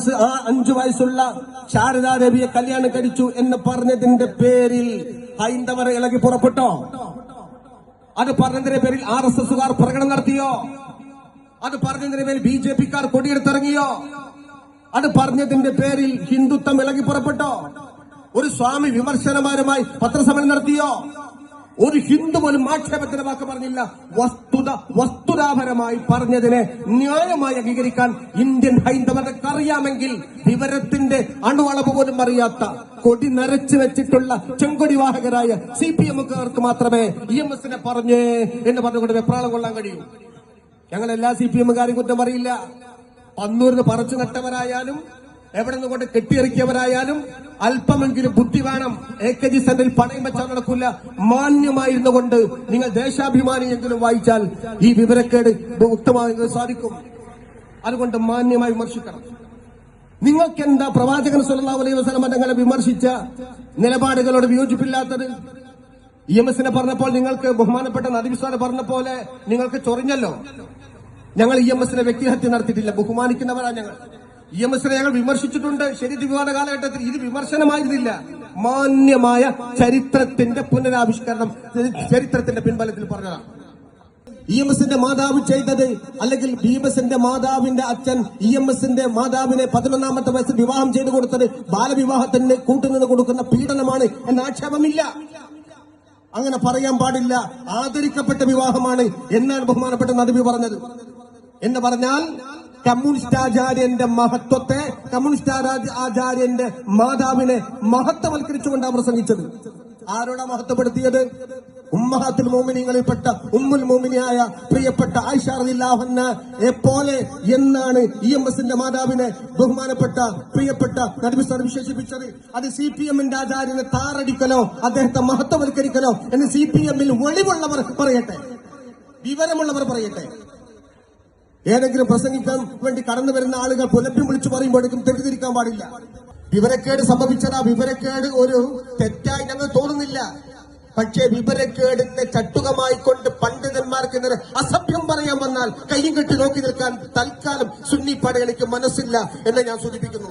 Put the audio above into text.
അൽഫോൺസ് ആ അഞ്ചു വയസ്സുള്ള ശാരദാദേവിയെ കല്യാണം കഴിച്ചു എന്ന് പറഞ്ഞതിന്റെ പേരിൽ ഹൈന്ദവർ ഇളകി പുറപ്പെട്ടോ? അത് പറഞ്ഞതിന്റെ പേരിൽ ആർ എസ് എസുകാർ പ്രകടനം നടത്തിയോ? അത് പറഞ്ഞതിന്റെ പേരിൽ ബി ജെ പിക്കാർ കൊടിയെടുത്തിറങ്ങിയോ? അത് പറഞ്ഞതിന്റെ പേരിൽ ഹിന്ദുത്വം ഇളകി പുറപ്പെട്ടോ? ഒരു സ്വാമി വിമർശനമാരുമായി പത്രസമ്മേളനം നടത്തിയോ? ഒരു ഹിന്ദു പോലും ആക്ഷേപത്തിന്റെ വാക്ക് പറഞ്ഞില്ല. വസ്തുത വസ്തുതാപരമായി പറഞ്ഞതിനെ ന്യായമായി അംഗീകരിക്കാൻ ഇന്ത്യൻ ഹൈന്ദവർക്ക് അറിയാമെങ്കിൽ വിവരത്തിന്റെ അണുവളവ് പോലും അറിയാത്ത കൊടി നരച്ചു വെച്ചിട്ടുള്ള ചെങ്കൊടി വാഹകരായ സി പി എമ്മുകാർക്ക് മാത്രമേ ഇ എം എസിനെ പറഞ്ഞേ എന്ന് പറഞ്ഞുകൊണ്ട് വെപ്രാളം കൊള്ളാൻ കഴിയൂ. ഞങ്ങൾ എല്ലാ സി പി എമ്മുകാരും കുറ്റം പറയില്ല. പന്നൂരിന് പറിച്ചു നട്ടവരായാലും എവിടെ നിന്ന് കൊണ്ട് കെട്ടിയിറക്കിയവരായാലും അല്പമെങ്കിലും ബുദ്ധി വേണം. എ കെ ജി സെന്ററിൽ പണയം വെച്ചാൽ നടക്കില്ല. മാന്യമായിരുന്നു കൊണ്ട് നിങ്ങൾ ദേശാഭിമാനിയെങ്കിലും വായിച്ചാൽ ഈ വിവരക്കേട് ഉത്തമമായി സാധിക്കും. അതുകൊണ്ട് മാന്യമായി വിമർശിക്കണം. നിങ്ങൾക്ക് എന്താ പ്രവാചകൻ സല്ലല്ലാഹു അലൈഹി വസല്ലം തങ്ങളെ വിമർശിച്ച നിലപാടുകളോട് വിയോജിപ്പില്ലാത്തത്? ഇ എം എസിനെ പറഞ്ഞപ്പോൾ നിങ്ങൾക്ക് ബഹുമാനപ്പെട്ട നദിവിസ്വാദ പറഞ്ഞ പോലെ നിങ്ങൾക്ക് ചൊറിഞ്ഞല്ലോ? ഞങ്ങൾ ഇ എം എസിനെ വ്യക്തിഹത്യ നടത്തിയിട്ടില്ല. ബഹുമാനിക്കുന്നവരാണ് ഞങ്ങൾ. ഇ എം എസിനെ ഞങ്ങൾ വിമർശിച്ചിട്ടുണ്ട്. ശരി വിവാദ കാലഘട്ടത്തിൽ ഇത് വിമർശനമായിരുന്നില്ല. മാന്യമായ ചരിത്രത്തിന്റെ പുനരാവിഷ്കരണം ചരിത്രത്തിന്റെ പിൻബലത്തിൽ പറഞ്ഞതാണ്. ഇ എം എസിന്റെ മാതാവ് ചെയ്തത് അല്ലെങ്കിൽ ബി എം എസിന്റെ മാതാവിന്റെ അച്ഛൻ ഇ എം എസിന്റെ മാതാവിനെ പതിനൊന്നാമത്തെ വയസ്സിൽ വിവാഹം ചെയ്തു കൊടുത്തത് ബാലവിവാഹത്തിന് കൂട്ടുനിന്ന് കൊടുക്കുന്ന പീഡനമാണ് എന്ന ആക്ഷേപമില്ല. അങ്ങനെ പറയാൻ പാടില്ല. ആദരിക്കപ്പെട്ട വിവാഹമാണ് എന്നാണ് ബഹുമാനപ്പെട്ട നദവി പറഞ്ഞത്. എന്ന് പറഞ്ഞാൽ കമ്മ്യൂണിസ്റ്റ് ആചാര്യന്റെ മഹത്വത്തെ കമ്മ്യൂണിസ്റ്റ് ആചാര്യന്റെ മാതാവിനെ മഹത്വവൽക്കരിച്ചുകൊണ്ടാണ് പ്രസംഗിച്ചത് ആരോടാ മഹത്വപ്പെടുത്തിയത്? ഉമ്മഹത്തുൽ മോമിനിങ്ങളിൽപ്പെട്ട ഉമ്മുൽ മോമിനിയായ പ്രിയപ്പെട്ട ആയിഷാറില്ലാഹന്ന എപ്പോലെ എന്നാണ് ഇ എം എസിന്റെ മാതാവിനെ ബഹുമാനപ്പെട്ട പ്രിയപ്പെട്ട നടിമിസ്താർ വിശേഷിപ്പിച്ചത്. അത് സി പി എമ്മിന്റെ ആചാര്യനെ താറടിക്കലോ അദ്ദേഹത്തെ മഹത്വവൽക്കരിക്കലോ എന്ന് സി പി എമ്മിൽ ഒളിവുള്ളവർ പറയട്ടെ. വിവരമുള്ളവർ പറയട്ടെ. ഏതെങ്കിലും പ്രസംഗിക്കാൻ വേണ്ടി കടന്നു വരുന്ന ആളുകൾ പുലപ്പും വിളിച്ചു പറയുമ്പോഴേക്കും തെറ്റിദ്ധരിക്കാൻ പാടില്ല. വിവരക്കേട് സംഭവിച്ചത് വിവരക്കേട് ഒരു തെറ്റായി ഞങ്ങൾ തോന്നുന്നില്ല. പക്ഷേ വിവരക്കേടിന്റെ ചട്ടുകമായി കൊണ്ട് പണ്ഡിതന്മാർക്ക് ഇന്നലെ അസഭ്യം പറയാൻ വന്നാൽ കയ്യും കെട്ടി നോക്കി നിൽക്കാൻ തൽക്കാലം സുന്നി പടയണിക്ക് മനസ്സില്ല എന്ന് ഞാൻ സൂചിപ്പിക്കുന്നു.